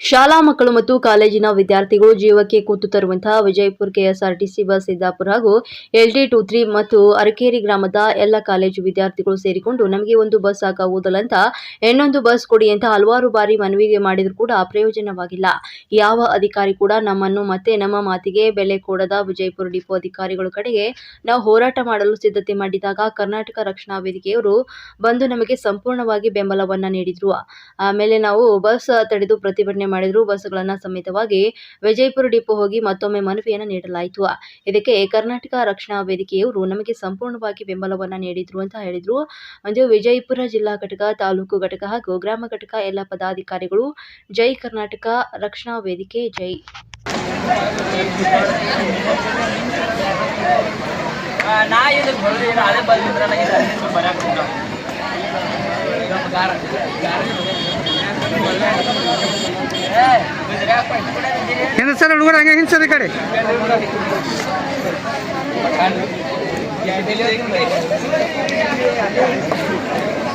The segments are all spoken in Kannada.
ಶಾಲಾ ಮಕ್ಕಳು ಮತ್ತು ಕಾಲೇಜಿನ ವಿದ್ಯಾರ್ಥಿಗಳು ಜೀವಕ್ಕೆ ಕೂತು ತರುವಂತಹ ವಿಜಯಪುರ ಕೆಎಸ್ಆರ್ಟಿಸಿ ಬಸ್ ಸಿದ್ದಾಪುರ ಹಾಗೂ ಎಲ್ಟಿ ಟು ತ್ರೀ ಮತ್ತು ಅರಕೇರಿ ಗ್ರಾಮದ ಎಲ್ಲ ಕಾಲೇಜು ವಿದ್ಯಾರ್ಥಿಗಳು ಸೇರಿಕೊಂಡು ನಮಗೆ ಒಂದು ಬಸ್ ಸಾಕಾಗುವುದಿಲ್ಲ ಅಂತ ಇನ್ನೊಂದು ಬಸ್ ಕೊಡಿ ಅಂತ ಹಲವಾರು ಬಾರಿ ಮನವಿಗೆ ಮಾಡಿದರೂ ಕೂಡ ಪ್ರಯೋಜನವಾಗಿಲ್ಲ. ಯಾವ ಅಧಿಕಾರಿ ಕೂಡ ನಮ್ಮನ್ನು ಮತ್ತೆ ನಮ್ಮ ಮಾತಿಗೆ ಬೆಲೆ ಕೊಡದ ವಿಜಯಪುರ ಡಿಪೋ ಅಧಿಕಾರಿಗಳ ಕಡೆಗೆ ನಾವು ಹೋರಾಟ ಮಾಡಲು ಸಿದ್ಧತೆ ಮಾಡಿದಾಗ ಕರ್ನಾಟಕ ರಕ್ಷಣಾ ವೇದಿಕೆಯವರು ಬಂದು ನಮಗೆ ಸಂಪೂರ್ಣವಾಗಿ ಬೆಂಬಲವನ್ನ ನೀಡಿದ್ರು. ಆಮೇಲೆ ನಾವು ಬಸ್ ತಡೆದು ಪ್ರತಿಭಟನೆ ಮಾಡಿದ್ರು ಬಸ್ಗಳನ್ನ ಸಮೇತವಾಗಿ ವಿಜಯಪುರ ಡಿಪೋ ಹೋಗಿ ಮತ್ತೊಮ್ಮೆ ಮನವಿಯನ್ನು ನೀಡಲಾಯಿತು. ಇದಕ್ಕೆ ಕರ್ನಾಟಕ ರಕ್ಷಣಾ ವೇದಿಕೆಯವರು ನಮಗೆ ಸಂಪೂರ್ಣವಾಗಿ ಬೆಂಬಲವನ್ನ ನೀಡಿದ್ರು ಅಂತ ಹೇಳಿದ್ರು. ಒಂದು ವಿಜಯಪುರ ಜಿಲ್ಲಾ ಘಟಕ, ತಾಲೂಕು ಘಟಕ ಹಾಗೂ ಗ್ರಾಮ ಘಟಕ ಎಲ್ಲ ಪದಾಧಿಕಾರಿಗಳು, ಜೈ ಕರ್ನಾಟಕ ರಕ್ಷಣಾ ವೇದಿಕೆ, ಜೈ. ನಾ ಇಲ್ಲ. ನಮ್ಮ ಗಾರ- ಗಾರ- ಏ, ಬಿದ್ರ್ಯಾಪ, ಇದು ಕೂಡ ಬಿದ್ದಿರಿ. ಹಿಂದೆ ಸರ್ ಹುಡುಗರು ಹಂಗೆ ಹಿಂಗೆ ಸರ್ ಈ ಕಡೆ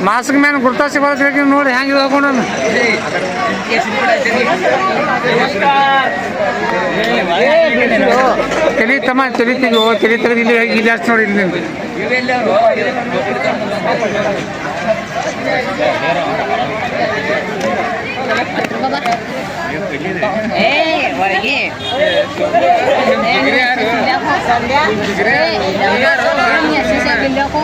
ಮಾಸ್ಕ್ ಮ್ಯಾನ್ ಗುರ್ತಾ ಸಿಗೋದು ನೋಡಿ ಹೆಂಗೆ ಹಾಕೊಂಡು ತಲಿ ತಮ್ಮ ತಲಿ ತೆಗಿ ತಲಿ ತೆಗೆದು ಇಲ್ಲಿ ಇಲ್ಲಿ ನೋಡಿ ಇಲ್ಲಿ ನಿಂತು. ಇವೆಲ್ಲ ಅವ್ರು.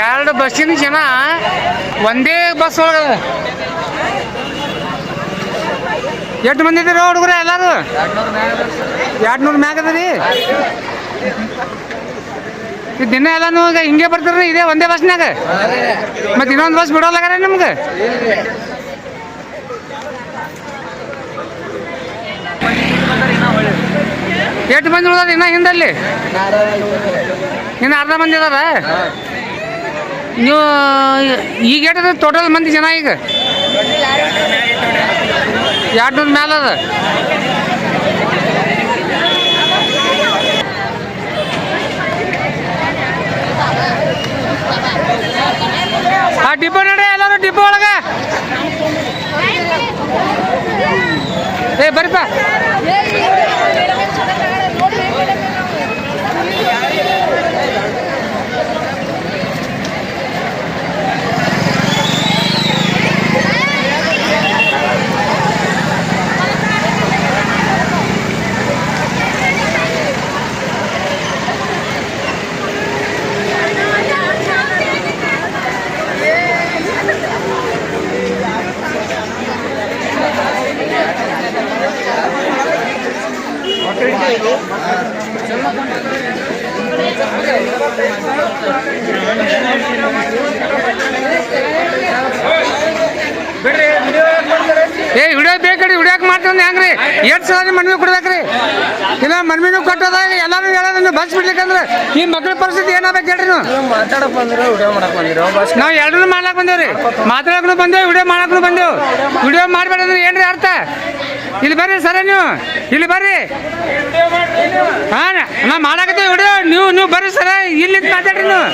ಎರಡು ಬಸ್ಸಿನ ಜನ ಒಂದೇ ಬಸ್ ಒಳಗೆ ಎಷ್ಟು ಮಂದಿ ಇದ್ದೀರ ಹುಡುಗರು ಎಲ್ಲಾರು? ಎರಡು ನೂರು ಮ್ಯಾಗ ಅದರಿ? ದಿನ ಎಲ್ಲ ಈಗ ಹಿಂಗೆ ಬರ್ತೀರಿ ಇದೇ ಒಂದೇ ಬಸ್ನಾಗ ಮತ್ತೆ ಇನ್ನೊಂದು ಬಸ್ ಬಿಡೋಲ್ಲಾಗಾರ ನಿಮ್ಗೆ? ಎಷ್ಟು ಮಂದಿ ಉಳ್ದಾರ ಇನ್ನ ಹಿಂದಲ್ಲಿ? ಇನ್ನ ಅರ್ಧ ಮಂದಿ ಅದಾರ? ನೀವು ಈಗ ಏಟದ ಟೋಟಲ್ ಮಂದಿ ಜನ ಈಗ? ಎರಡು ನೂರು ಮ್ಯಾಲ ಅದ. ಆ ಡಿಪೋ ನೋಡ್ರಿ, ಎಲ್ಲರೂ ಡಿಪೋ ಒಳಗ. ಏ ಬರ್ರಿಪ್ಪ ಏ ವಿಡಿಯೋ ಬೇಕಡಿ ವಿಡಿಯೋಕ್ ಮಾಡ್ತಂದ್ರೆ ಹೆಂಗ್ರಿ? ಎಷ್ಟು ಸಲ ಮನವಿ ಕೊಡ್ಬೇಕ್ರಿ? ಇಲ್ಲ ಮನವಿನೂ ಕೊಟ್ಟದ ಎಲ್ಲಾರು ಹೇಳೋದು ನೀವು ಬಸ್ ಬಿಡ್ಲಿಕ್ಕಂದ್ರೆ ಈ ಮಕ್ಳ ಪರಿಸ್ಥಿತಿ ಏನಾಗಬೇಕು ಹೇಳ್ರಿ ನೀವು? ಮಾತಾಡಕ್ ಬಂದಿರೋ ವಿಡಿಯೋ ಮಾಡಕ್ ಬಂದಿರೋ ಬಸ್ ನಾವು ಎರಡನ್ನೂ ಮಾಡ್ಲಾಕ್ ಬಂದೇವ್ರಿ. ಮಾತಾಡಕ್ನು ಬಂದೇವು ವಿಡಿಯೋ ಮಾಡಕ್ನು ಬಂದೇವು. ವಿಡಿಯೋ ಮಾಡ್ಬೇಡಂದ್ರೆ ಏನ್ರಿ ಅರ್ಥ? ಇಲ್ಲಿ ಬರ್ರಿ ಸರ ನೀವು. ಇಲ್ಲಿ ಬರ್ರಿ. ಹಾ ನಾ ಮಾಡಾಕತ್ತೀವಿ ವಿಡಿಯೋ ನೀವು ನೀವು ಬರ್ರಿ ಸರ. ಇಲ್ಲಿ ಮಾತಾಡ್ರಿ ನೀವು.